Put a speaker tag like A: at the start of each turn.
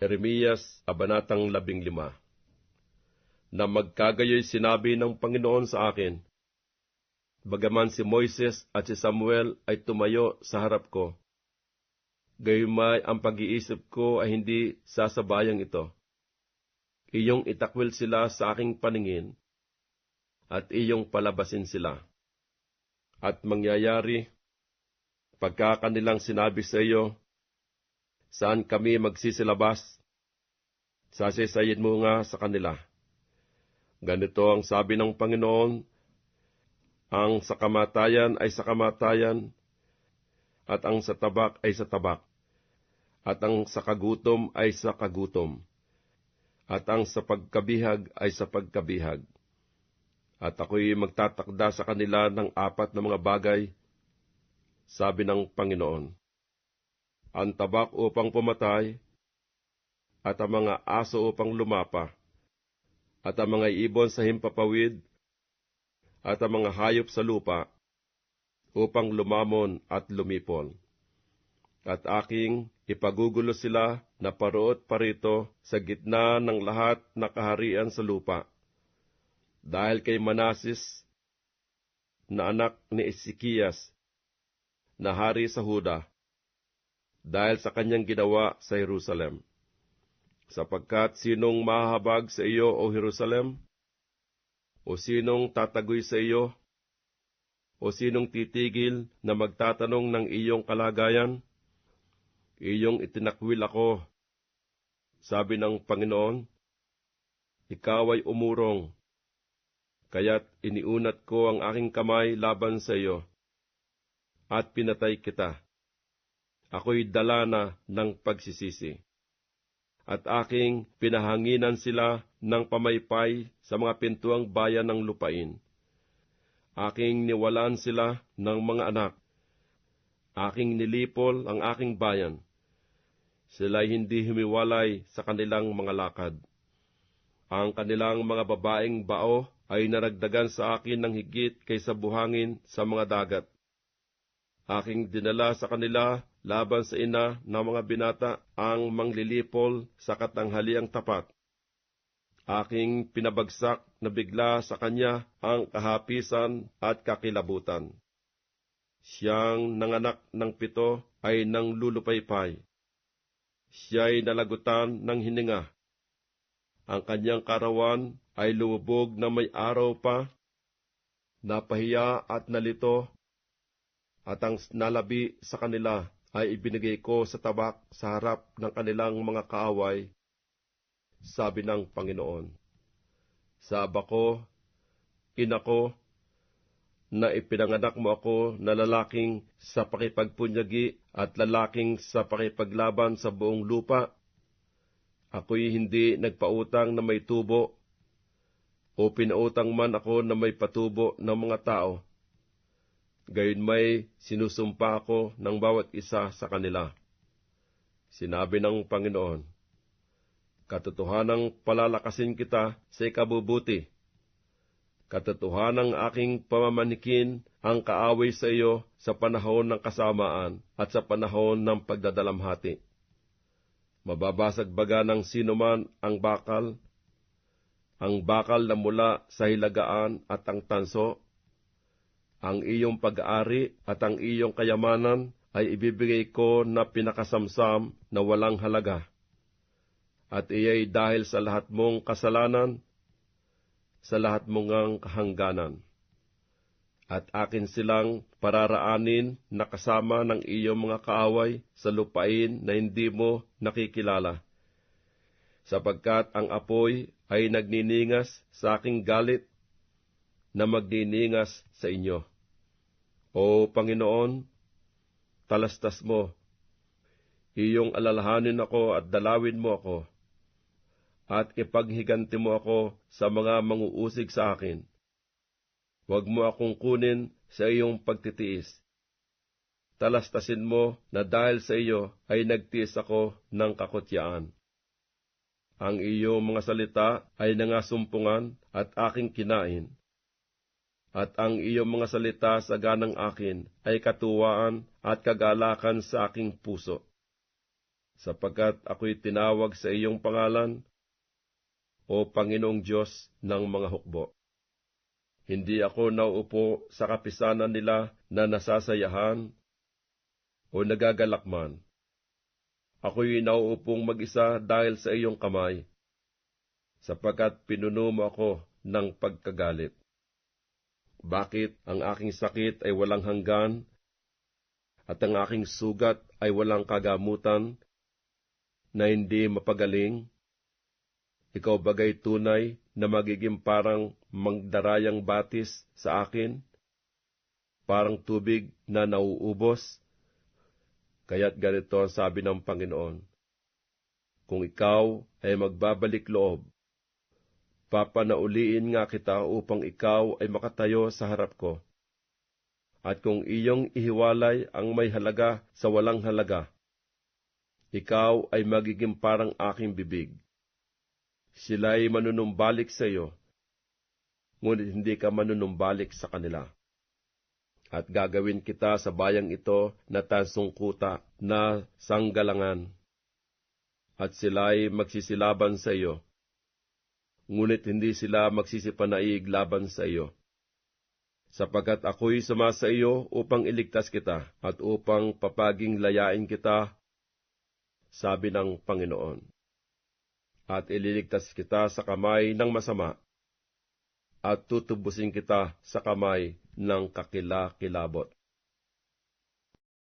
A: Eremias, Abanatang labing lima Na magkagayoy sinabi ng Panginoon sa akin, Bagaman si Moises at si Samuel ay tumayo sa harap ko, gayumay ang pag-iisip ko ay hindi sasabayang ito. Iyong itakwil sila sa aking paningin, at iyong palabasin sila. At mangyayari, pagka kanilang sinabi sa iyo, saan kami magsisilabas? Sasisayin mo nga sa kanila. Ganito ang sabi ng Panginoon, ang sa kamatayan ay sa kamatayan, at ang sa tabak ay sa tabak, at ang sa kagutom ay sa kagutom, at ang sa pagkabihag ay sa pagkabihag. At ako'y magtatakda sa kanila ng apat na mga bagay, sabi ng Panginoon. Ang tabak upang pumatay, at ang mga aso upang lumapa, at ang mga ibon sa himpapawid, at ang mga hayop sa lupa, upang lumamon at lumipol. At aking ipagugulo sila na paroot parito sa gitna ng lahat na kaharian sa lupa. Dahil kay Manasis, na anak ni Ezekias, na hari sa Huda, dahil sa kanyang ginawa sa Jerusalem. Sapagkat sinong mahahabag sa iyo, O Jerusalem? O sinong tatagoy sa iyo? O sinong titigil na magtatanong ng iyong kalagayan? Iyong itinakwil ako. Sabi ng Panginoon, Ikaw ay umurong, kaya't iniunat ko ang aking kamay laban sa iyo, at pinatay kita. Ako'y dala na ng pagsisisi at aking pinahanginan sila ng pamaypay sa mga pintuang bayan ng lupain. Aking niwalaan sila ng mga anak. Aking nilipol ang aking bayan. Sila'y hindi humiwalay sa kanilang mga lakad. Ang kanilang mga babaeng bao ay naragdagan sa akin ng higit kaysa buhangin sa mga dagat. Aking dinala sa kanila laban sa ina ng mga binata ang manglilipol sa katanghaliang tapat. Aking pinabagsak na bigla sa kanya ang kahapisan at kakilabutan. Siyang nanganak ng pito ay nang lulupaypay. Siya'y nalagutan ng hininga. Ang kanyang karawan ay lumubog na may araw pa, napahiya at nalito at ang nalabi sa kanila ay ibinigay ko sa tabak sa harap ng kanilang mga kaaway, sabi ng Panginoon. Sa ko, ina na ipinanganak mo ako na lalaking sa pakipagpunyagi at lalaking sa pakipaglaban sa buong lupa. Ako'y hindi nagpautang na may tubo, o pinautang man ako na may patubo ng mga tao gayon may sinusumpa ako ng bawat isa sa kanila. Sinabi ng Panginoon, Katotohanang palalakasin kita sa ikabubuti. Katotohanang aking pamamanikin ang kaaway sa iyo sa panahon ng kasamaan at sa panahon ng pagdadalamhati. Mababasag baga ng sinuman ang bakal, ang bakal na mula sa hilagaan at ang tanso, ang iyong pag-aari at ang iyong kayamanan ay ibibigay ko na pinakasamsam na walang halaga. At iyay dahil sa lahat mong kasalanan, sa lahat mong ang kahangganan. At akin silang pararaanin na kasama ng iyong mga kaaway sa lupain na hindi mo nakikilala. Sapagkat ang apoy ay nagniningas sa aking galit na magniningas sa inyo. O Panginoon, talastas mo, iyong alalahanin ako at dalawin mo ako, at ipaghiganti mo ako sa mga manguusig sa akin. Huwag mo akong kunin sa iyong pagtitiis. Talastasin mo na dahil sa iyo ay nagtiis ako ng kakutyaan. Ang iyong mga salita ay nangasumpungan at aking kinain at ang iyong mga salita sa ganang akin ay katuwaan at kagalakan sa aking puso. sapagkat ako'y tinawag sa iyong pangalan, o Panginoong Diyos ng mga hukbo. Hindi ako nauupo sa kapisanan nila na nasasayahan o nagagalakman. Ako'y nauupong mag-isa dahil sa iyong kamay, sapagkat pinuno mo ako ng pagkagalit. Bakit ang aking sakit ay walang hanggan at ang aking sugat ay walang kagamutan na hindi mapagaling? Ikaw bagay tunay na magiging parang magdarayang batis sa akin, parang tubig na nauubos. Kaya't ganito ang sabi ng Panginoon, Kung ikaw ay magbabalik loob, papanauliin nga kita upang ikaw ay makatayo sa harap ko. At kung iyong ihiwalay ang may halaga sa walang halaga, ikaw ay magiging parang aking bibig sila'y manunumbalik sa iyo, ngunit hindi ka manunumbalik sa kanila. At gagawin kita sa bayang ito na tansungkuta na sanggalangan, at sila'y magsisilaban sa iyo, ngunit hindi sila magsisipanaig laban sa iyo. Sapagkat ako'y suma sa iyo upang iligtas kita at upang papaging layain kita, sabi ng Panginoon at ililigtas kita sa kamay ng masama, at tutubusin kita sa kamay ng kakilakilabot.